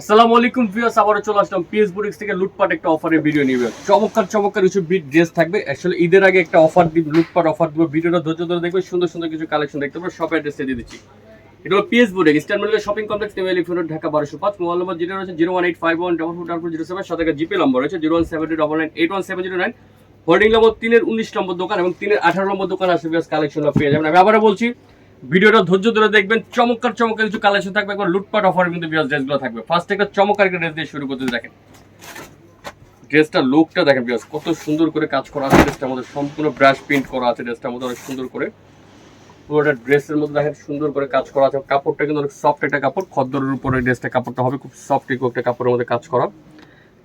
আসসালামু আলাইকুম ভিউয়ার্স, আবারও চলে আসলাম পিএস থেকে লুটপাট একটা অফারের ভিডিও নিয়ে চমৎকার চমৎকার কিছু বিট ড্রেস থাকবে। অ্যাকচুয়ালি ঈদের আগে একটা অফার দিব, লুটপাট অফার দিব। ভিডিওটা ধৈর্য ধরে দেখবে সুন্দর সুন্দর কিছু কালেকশন দেখতে পাবে সব অ্যাড্রেসে দিয়ে দিচ্ছি। এটা হলো PS boutique eastern medical shopping complex নেমে এলিফেন্ট ঢাকা বারোশো পাঁচ। মোবাইল নম্বর যেটা রয়েছে zero one eight five one double four double zero seven সাথে জিপে নম্বর রয়েছে zero one seven double nine eight one seven zero nine holding number তিনের উনিশ নম্বর দোকান এবং তিনের আঠারো নম্বর দোকান আসবে কালেকশন পেয়ে যাবেন। আমি আবারও বলছি ভিডিওটা ধৈর্য ধরে দেখবেন, চমৎকার চমৎকার কিছু কালেকশন থাকবে, একবার লুটপাট অফার কিন্তু বিয়াস ড্রেসগুলো থাকবে। ফার্স্ট একটা চমৎকার একটা ড্রেস দিয়ে শুরু করতে দেখেন। ড্রেসটা লুকটা দেখেন বিয়াস কত সুন্দর করে কাজ করা আছে ড্রেসটার মধ্যে সম্পূর্ণ ব্রাশ প্রিন্ট করা আছে ড্রেসটার মধ্যে অনেক সুন্দর করে। পুরোটা ড্রেসের মধ্যে দেখেন, সুন্দর করে কাজ করা আছে। কাপড়টা কিন্তু অনেক সফট একটা কাপড়, খদ্দরের উপরে ড্রেসটা কাপড়টা হবে, খুব সফট একটা কাপড়ের মধ্যে কাজ করা।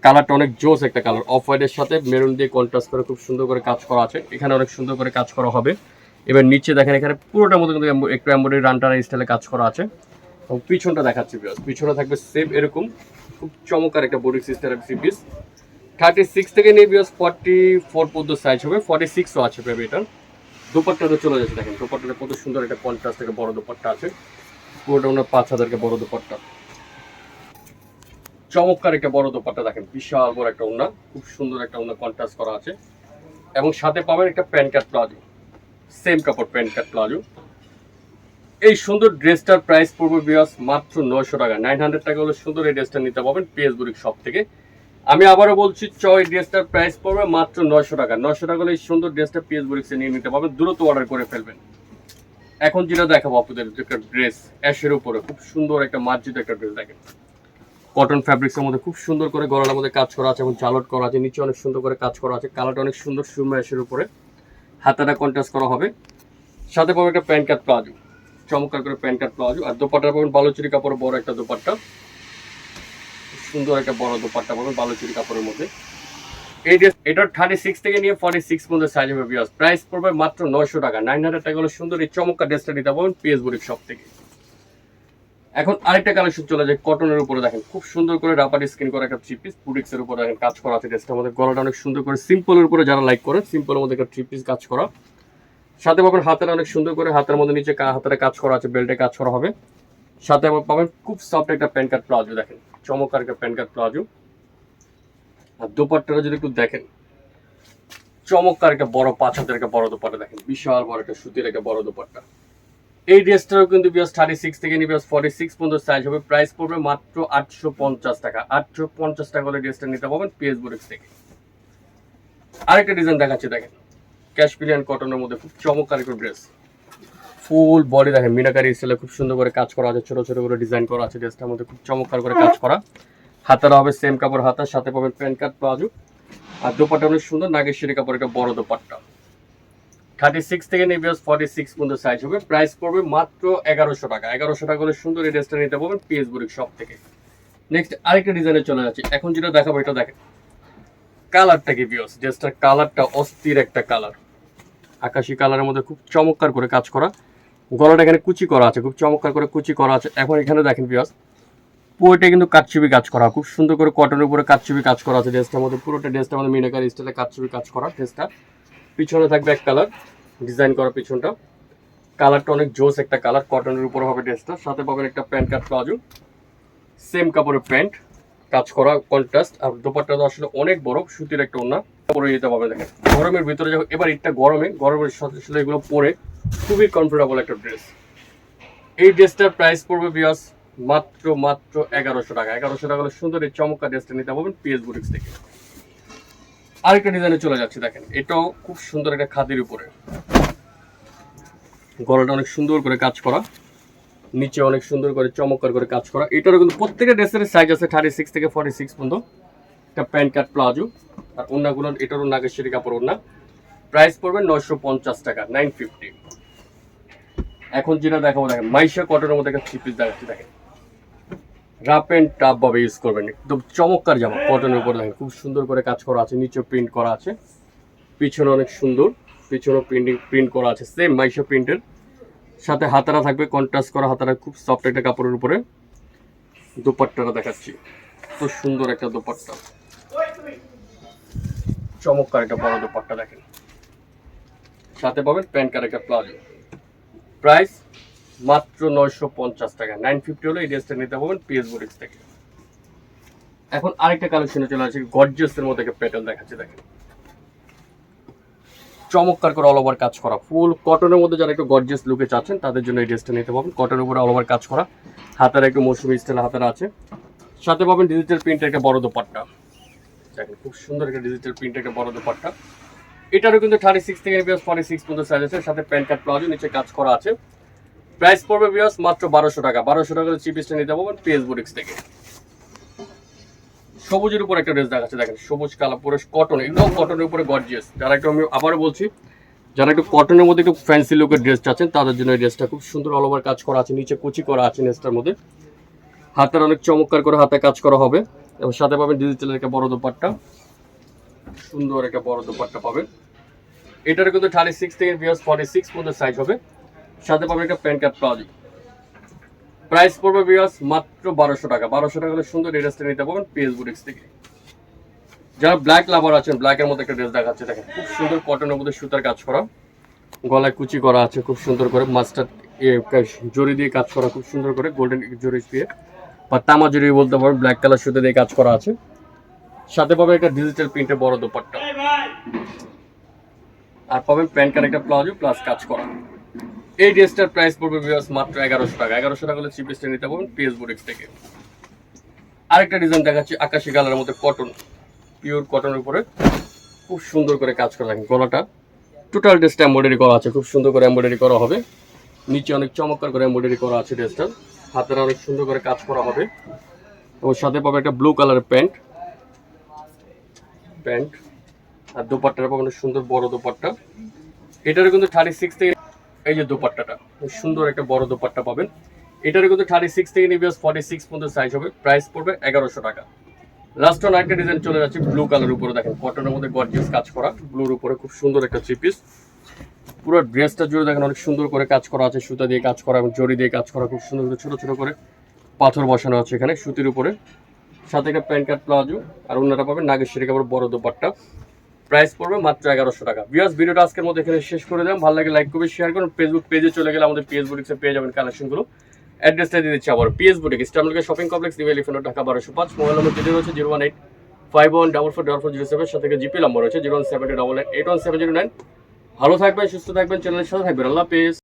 কালারটা অনেক জোস একটা কালার অফ হোয়াইটের সাথে মেরুন দিয়ে কন্ট্রাস্ট করে খুব সুন্দর করে কাজ করা আছে। এখানে অনেক সুন্দর করে কাজ করা হবে। এবার নিচে দেখেন, এখানে পুরোটার মধ্যে কিন্তু একটু এম্বয়ডারি রানটানা স্টাইলে কাজ করা আছে। এবং পিছনটা দেখাচ্ছি বিকজ পিছনে থাকবে সেম এরকম। খুব চমৎকার একটা বডি সিস্টেমের থ্রি পিস থার্টি সিক্স থেকে নিয়ে বিকজ ফর্টি ফোর পর্যন্ত সাইজ হবে। ফর্টি সিক্সও আছে বেবি এটার দুপাট্টাতে চলে যাচ্ছে, দেখেন। দুপাট্টাটা কত সুন্দর একটা কন্ট্রাস্ট থেকে বড় দুপাট্টা আছে। পুরোটা ওনার পাঁচ হাজারকে বড় দুপাট্টা। চমৎকার একটা বড় দোপাট্টা, দেখেন। বিশাল বড় একটা ওনা খুব সুন্দর একটা ওনা কন্ট্রাস্ট করা আছে। এবং সাথে পাবেন একটা প্যান্ট কাট প্লাজো। সেম কাপড় প্যান্ট কাট প্লাজো। এই সুন্দর ড্রেসটার প্রাইস পড়বে বিয়াস মাত্র নয়শো টাকা। নাইন হান্ড্রেড টাকা হলে সুন্দর এই ড্রেসটা নিতে পাবেন পিএস বুরিক শপ থেকে। আমি আবারও বলছি চ এই ড্রেসটার প্রাইস পড়বে মাত্র নয়শো টাকা। নয়শো টাকা হলে এই সুন্দর ড্রেসটা পিএস বুরিক্সে নিয়ে নিতে পারবেন। দ্রুত অর্ডার করে ফেলবেন। এখন যেটা দেখাবো আপনাদের একটা ড্রেস অ্যাশের উপরে। খুব সুন্দর একটা মার্জিত একটা ড্রেস দেখেন। কটন ফ্যাব্রিক্সের মধ্যে খুব সুন্দর করে গলার মধ্যে কাজ করা আছে এবং জালট করা আছে। নিচে অনেক সুন্দর করে কাজ করা আছে। কালারটা অনেক সুন্দর সুরমা অ্যাশের উপরে। হাতাটা কন্ট্রাস্ট করা হবে। সাথে পাবো একটা প্যান্ট কাট প্লাজো। চমৎকার করে প্যান্ট কাট প্লাজো। আর দোপাট্টা পাবেন বালুচুরি কাপড়ের বড় একটা দোপাট্টা। সুন্দর একটা বড় দোপাট্টা পাবেন বালুচুরি কাপড়ের মধ্যে। এই ড্রেস এটা থার্টি সিক্স থেকে নিয়ে ফর্টি সিক্স পর্যন্ত সাইজ হবে বিয়াস প্রাইস পড়বে মাত্র নয়শো টাকা। নাইন হান্ড্রেড টাকা হলো সুন্দর এই চমৎকার ড্রেসটা নিতে পারবেন পিএস বুড়ির শপ থেকে। এখন আরেকটা কালেকশন চলে যায় কটনের উপরে দেখেন। খুব সুন্দর করে রাবার স্কিন করা একটা থ্রি পিস বুটিক্সের উপরে দেখেন কাজ করা আছে ড্রেসটার মধ্যে। গলাটা অনেক সুন্দর করে সিম্পলের উপরে যারা লাইক করেন সিম্পলের মধ্যে একটা থ্রি পিস কাজ করা। সাথে পাবেন হাতের অনেক সুন্দর করে হাতের মধ্যে নিচে হাতের কাজ করা আছে বেল্টে কাজ করা হবে। সাথে আবার পাবেন খুব সফট একটা প্যান্ট কার্ড প্লাজো দেখেন। চমৎকার একটা প্যান্ট কার্ড প্লাজো। আর দোপাট্টাটা যদি একটু দেখেন, চমৎকার একটা বড় পাঁচ হাতের একটা বড় দোপাট্টা দেখেন। বিশাল বড় একটা সুতির একটা বড় দোপাট্টা। এই ড্রেসটারও কিন্তু বিয়াস থার্টি সিক্স থেকে নিয়ে বিয়াস ফর্টি সিক্স পর্যন্ত সাইজ হবে। প্রাইস পড়বে মাত্র আটশো পঞ্চাশ টাকা। আটশো পঞ্চাশ টাকা হলে ড্রেসটা নিতে পারবেন পিএস বুটিক্স থেকে। আরেকটা ডিজাইন দেখাচ্ছি, দেখেন। ক্যাশপিলিয়ান কটনের মধ্যে খুব চমৎকার একটা ড্রেস ফুল বডি দেখেন, মিনাকারি স্টাইলে খুব সুন্দর করে কাজ করা আছে, ছোট ছোট করে ডিজাইন করা আছে ড্রেসটার মধ্যে, খুব চমৎকার করে কাজ করা। হাতারা হবে সেম কাপড়, হাতার সাথে পাবেন প্যান্ট কাট, প্লাজো। আর দোপাট্টা অনেক সুন্দর, নাগেশ্বরী কাপড় একটা বড় দোপাট্টা। থার্টি সিক্স থেকে নিয়ে বিয়াস ফর্টি সিক্স পর্যন্ত সাইজ হবে। প্রাইস পড়বে মাত্র এগারোশো টাকা। এগারোশো টাকা হলে সুন্দর এই ড্রেসটা নিতে পারবেন পিএস বুড়ির শপ থেকে। নেক্সট আরেকটা ডিজাইনে চলে যাচ্ছে এখন যেটা দেখাবো, এটা দেখেন। কালারটা কি বিয়স ড্রেসটার কালারটা অস্থির একটা কালার আকাশি কালারের মধ্যে খুব চমৎকার করে কাজ করা। গলাটা এখানে কুচি করা আছে, খুব চমৎকার করে কুচি করা আছে। এখন এখানে দেখেন বিয়স পুরোটা কিন্তু কাটছবি কাজ করা। খুব সুন্দর করে কটনের উপরে কাটছবি কাজ করা আছে ড্রেসটার মধ্যে। পুরোটা ড্রেসটার মধ্যে মিনাকার স্টাইলে কাটছবি কাজ করা ড্রেসটা পিছনে থাকবে এক কালার ডিজাইন করা পিছনটা। কালারটা অনেক জোস একটা কালার কটনের উপরে হবে ড্রেসটা সাথে পাবেন একটা প্যান্ট কাট প্লাজো সেম কাপড়ের প্যান্ট কাজ করা কন্ট্রাস্ট আর দোপাট্টা তো আসলে অনেক বড়, সুতির একটা ওনা পরে যেতে পারবে দেখেন, গরমের ভিতরে যখন, এবার এটা গরমে, গরমের সাথে সাথে এগুলো পরে খুবই কমফোর্টেবল একটা ড্রেস এই ড্রেসটার প্রাইস পড়বে বিয়াস মাত্র মাত্র এগারোশো টাকা। এগারোশো টাকা হলে সুন্দর এই চমৎকার ড্রেসটা নিতে পারবেন পিএস বুটিক্স থেকে। আরেকটা ডিজাইনে চলে যাচ্ছে, দেখেন। এটাও খুব সুন্দর একটা খাদির উপরে। গলাটা অনেক সুন্দর করে কাজ করা। নিচে অনেক সুন্দর করে চমৎকার করে কাজ করা। এটারও কিন্তু প্রত্যেকটা ড্রেসের সাইজ আছে থার্টি সিক্স থেকে ফর্টি সিক্স পর্যন্ত। একটা প্যান্ট কাট প্লাজো। আর অন্যগুলো এটারও নাগেশ্বরী কাপড় ওনা প্রাইস পড়বে নয়শো পঞ্চাশ টাকা নাইন ফিফটি এখন যেটা দেখাবো, দেখেন, মাইশা কটনের মধ্যে একটা থ্রি পিস দেখাচ্ছি, দেখেন। রাপ অ্যান্ড টাপ ভাবে ইউজ করবেন। একদম চমৎকার জামা কটনের উপর দেখেন খুব সুন্দর করে কাজ করা আছে নিচে প্রিন্ট করা আছে। পিছনে অনেক সুন্দর পিছনে প্রিন্টিং প্রিন্ট করা আছে সেম মাইশো প্রিন্টের সাথে হাতারা থাকবে কন্ট্রাস্ট করা হাতারা খুব সফট একটা কাপড়ের উপরে। দোপাট্টাটা দেখাচ্ছি। খুব সুন্দর একটা দোপাট্টা। চমৎকার একটা বড় দোপাট্টা দেখেন। সাথে পাবেন প্যান্ট কার একটা প্লাজো প্রাইস মাত্র নয়শো পঞ্চাশ টাকা। নাইন ফিফটি হলে এই ড্রেসটা নিতে পারবেন পিএস বুটিক্স থেকে। এখন আরেকটা কালেকশনে চলে আসছে গর্জিয়াসের মধ্যে প্যাটার্ন দেখাচ্ছে, দেখেন। চমৎকার করে অল ওভার কাজ করা ফুল কটনের মধ্যে যারা একটু গর্জিয়াস লুকে চাচ্ছেন, তাদের জন্য এই ড্রেসটা নিতে পারবেন। কটনের উপরে অল ওভার কাজ করা, হাতের একটু মৌসুমি স্টাইল হাতের আছে। সাথে পাবেন ডিজিটাল প্রিন্টের একটা বড় দোপাট্টা। দেখেন, খুব সুন্দর একটা ডিজিটাল প্রিন্টের একটা বড় দোপাট্টা। এটারও কিন্তু থার্টি সিক্স থেকে ফর্টি সিক্স পর্যন্ত সাইজ আছে, সাথে প্যান্ট কার্ড প্লাজো নিচে কাজ করা আছে। প্রাইস পড়বে বিয়াস মাত্র বারোশো টাকা। বারোশো টাকা চিপিসটা নিতে পারবেন পিএস বুটিক্স থেকে। সবুজের উপর একটা ড্রেস দেখাচ্ছে, দেখেন, সবুজ কালার, পুরো কটন একদম কটনের উপরে গর্জিয়াস যারা একটু আমি আবারও বলছি, যারা একটু কটনের মধ্যে একটু ফ্যান্সি লুকের ড্রেস চাচ্ছেন, তাদের জন্য এই ড্রেসটা খুব সুন্দর অল ওভার কাজ করা আছে, নিচে কুচি করা আছে ড্রেসটার মধ্যে। হাতের অনেক চমৎকার করে হাতে কাজ করা হবে। এবং সাথে পাবেন ডিজিটালের একটা বড় দোপাট্টা। সুন্দর একটা বড় দোপাট্টা পাবেন। এটার কিন্তু থার্টি সিক্স থেকে বিয়াস ফর্টি সিক্স পর্যন্ত সাইজ হবে। সাথে পাবেন একটা প্যান্ট কার্ড প্লাজো প্রাইস পড়বে বিয়াস মাত্র বারোশো টাকা। বারোশো টাকা হলে সুন্দর এই ড্রেসটা নিতে পারবেন পিএস বুটিক্স থেকে। যারা ব্ল্যাক লাভার আছেন ব্ল্যাকের মধ্যে একটা ড্রেস দেখাচ্ছে, দেখেন, খুব সুন্দর কটনের মধ্যে সুতার কাজ করা। গলায় কুচি করা আছে, খুব সুন্দর করে মাস্টার জরি দিয়ে কাজ করা, খুব সুন্দর করে গোল্ডেন জরি দিয়ে। বা তামা জরি বলতে পারেন ব্ল্যাক কালার সুতো দিয়ে কাজ করা আছে। সাথে পাবেন একটা ডিজিটাল প্রিন্টের বড় দোপাট্টা। আর পাবেন প্যান্ট কার্ড একটা প্লাজো প্লাস কাজ করা। এই ড্রেসটার প্রাইস পড়বে বিয়াস মাত্র এগারোশো টাকা। এগারোশো টাকা হলে চিপেস্টে নিতে পারবেন পিএস বুটিক্স থেকে। আরেকটা ডিজাইন দেখাচ্ছি, আকাশি কালারের মধ্যে কটন পিওর কটনের উপরে। খুব সুন্দর করে কাজ করা থাকে গলাটা। টোটাল ড্রেসটা এমব্রয়ডারি করা আছে, খুব সুন্দর করে এমব্রয়ডারি করা হবে। নিচে অনেক চমৎকার করে এমব্রয়ডারি করা আছে ড্রেসটার হাতের অনেক সুন্দর করে কাজ করা হবে। ওর সাথে পাবে একটা ব্লু কালারের প্যান্ট। প্যান্ট। আর দোপাট্টাটা পাবেন সুন্দর বড় দোপাট্টা। এটারও কিন্তু থার্টি সিক্স থেকে এই যে দোপাট্টাটা সুন্দর একটা বড় দোপাট্টা পাবেন। এটারও কিন্তু থার্টি সিক্স থেকে নিয়ে ফর্টি সিক্স পর্যন্ত সাইজ হবে। প্রাইস পড়বে এগারোশো টাকা। লাস্ট অন একটা ডিজাইন চলে যাচ্ছে ব্লু কালার উপরে। দেখেন কটনের মধ্যে গর্জিয়াস কাজ করা ব্লুর উপরে খুব সুন্দর একটা থ্রি পিস পুরো ড্রেসটা জুড়ে দেখেন, অনেক সুন্দর করে কাজ করা আছে, সুতা দিয়ে কাজ করা এবং জড়ি দিয়ে কাজ করা, খুব সুন্দর করে ছোট ছোট করে পাথর বসানো আছে এখানে সুতির উপরে। সাথে একটা প্যান্ট কার্ড প্লাজো, আর অন্যটা পাবেন নাগেশ্বরী কাপড় বড় দোপাট্টা। প্রাইস পড়বে মাত্র এগারোশো টাকা। বিয়াস ভিডিওটা আজকের মধ্যে এখানে শেষ করে দিলাম। ভালো লাগে লাইক করবে শেয়ার করুন। ফেসবুক পেজে চলে গেলে আমাদের পেজ বুটিক্সে পেয়ে যাবেন কালেকশনগুলো অ্যাড্রেসটা দিয়ে দিচ্ছি আবার PS boutique ইস্টার্নকে shopping complex new elephant Dhaka বারোশো পাঁচ। মোবাইল নম্বর যেটি রয়েছে zero one eight five one double four double four zero seven সাথে জিপি নম্বর রয়েছে zero one seven double eight one seven zero nine ভালো থাকবেন, সুস্থ থাকবেন চ্যানেলের সাথে থাকবেন। আল্লাহ পেজ